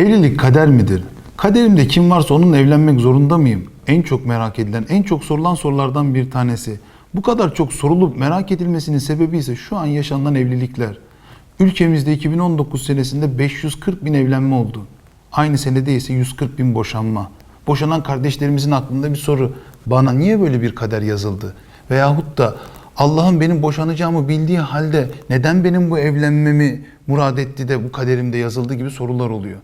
Evlilik kader midir? Kaderimde kim varsa onunla evlenmek zorunda mıyım? En çok merak edilen, en çok sorulan sorulardan bir tanesi. Bu kadar çok sorulup merak edilmesinin sebebi ise şu an yaşanılan evlilikler. Ülkemizde 2019 senesinde 540 bin evlenme oldu. Aynı senede ise 140 bin boşanma. Boşanan kardeşlerimizin aklında bir soru. Bana niye böyle bir kader yazıldı? Veyahut da Allah'ın benim boşanacağımı bildiği halde neden benim bu evlenmemi murad etti de bu kaderimde yazıldı gibi sorular oluyor.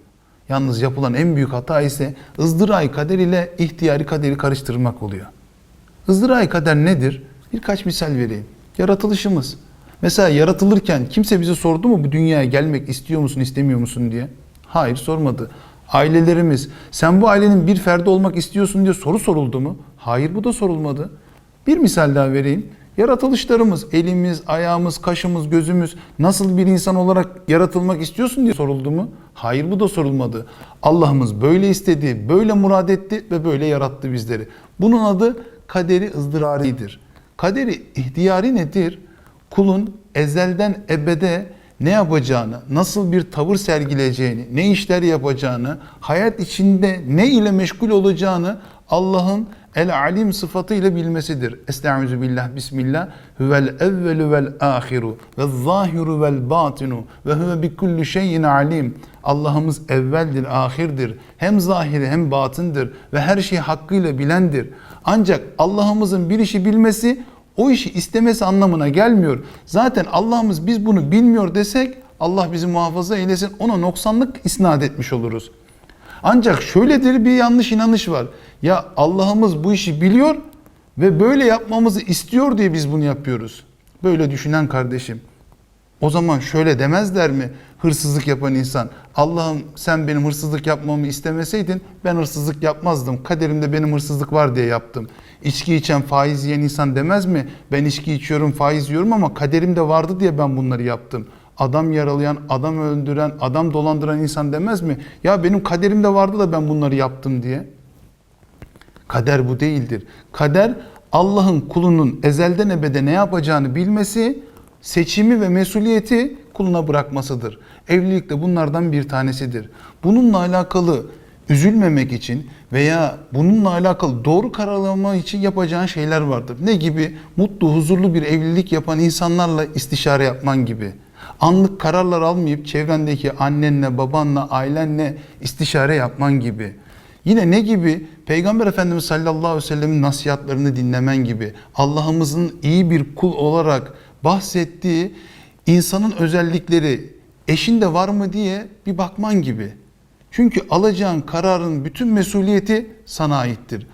Yalnız yapılan en büyük hata ise ızdırayı kader ile ihtiyari kaderi karıştırmak oluyor. Izdırayı kader nedir? Birkaç misal vereyim. Yaratılışımız. Mesela yaratılırken kimse bize sordu mu bu dünyaya gelmek istiyor musun, istemiyor musun diye? Hayır sormadı. Ailelerimiz sen bu ailenin bir ferdi olmak istiyorsun diye soru soruldu mu? Hayır bu da sorulmadı. Bir misal daha vereyim. Yaratılışlarımız, elimiz, ayağımız, kaşımız, gözümüz nasıl bir insan olarak yaratılmak istiyorsun diye soruldu mu? Hayır bu da sorulmadı. Allah'ımız böyle istedi, böyle murad etti ve böyle yarattı bizleri. Bunun adı kaderi ızdıraridir. Kaderi ihtiyari nedir? Kulun ezelden ebede ne yapacağını, nasıl bir tavır sergileyeceğini, ne işler yapacağını, hayat içinde ne ile meşgul olacağını Allah'ın el alim sıfatıyla bilmesidir. Estaizu billah, bismillah. Huvel evvelu vel ahiru ve zahiru vel batinu ve huve bi kulli şeyin alim. Allah'ımız evveldir, ahirdir. Hem zahiri hem batındır ve her şeyi hakkıyla bilendir. Ancak Allah'ımızın bir işi bilmesi o işi istemesi anlamına gelmiyor. Zaten Allah'ımız biz bunu bilmiyor desek Allah bizi muhafaza eylesin ona noksanlık isnat etmiş oluruz. Ancak şöyledir bir yanlış inanış var. Ya Allah'ımız bu işi biliyor ve böyle yapmamızı istiyor diye biz bunu yapıyoruz. Böyle düşünen kardeşim. O zaman şöyle demezler mi hırsızlık yapan insan? Allah'ım sen benim hırsızlık yapmamı istemeseydin ben hırsızlık yapmazdım. Kaderimde benim hırsızlık var diye yaptım. İçki içen, faiz yiyen insan demez mi? Ben içki içiyorum, faiz yiyorum ama kaderimde vardı diye ben bunları yaptım. Adam yaralayan, adam öldüren, adam dolandıran insan demez mi? Ya benim kaderimde vardı da ben bunları yaptım diye. Kader bu değildir. Kader Allah'ın kulunun ezelden ebede ne yapacağını bilmesi, seçimi ve mesuliyeti kuluna bırakmasıdır. Evlilik de bunlardan bir tanesidir. Bununla alakalı üzülmemek için veya bununla alakalı doğru kararlama için yapacağın şeyler vardır. Ne gibi? Mutlu, huzurlu bir evlilik yapan insanlarla istişare yapman gibi. Anlık kararlar almayıp çevrendeki annenle, babanla, ailenle istişare yapman gibi. Yine ne gibi? Peygamber Efendimiz sallallahu aleyhi ve sellemin nasihatlarını dinlemen gibi. Allah'ımızın iyi bir kul olarak bahsettiği insanın özellikleri eşinde var mı diye bir bakman gibi. Çünkü alacağın kararın bütün mesuliyeti sana aittir.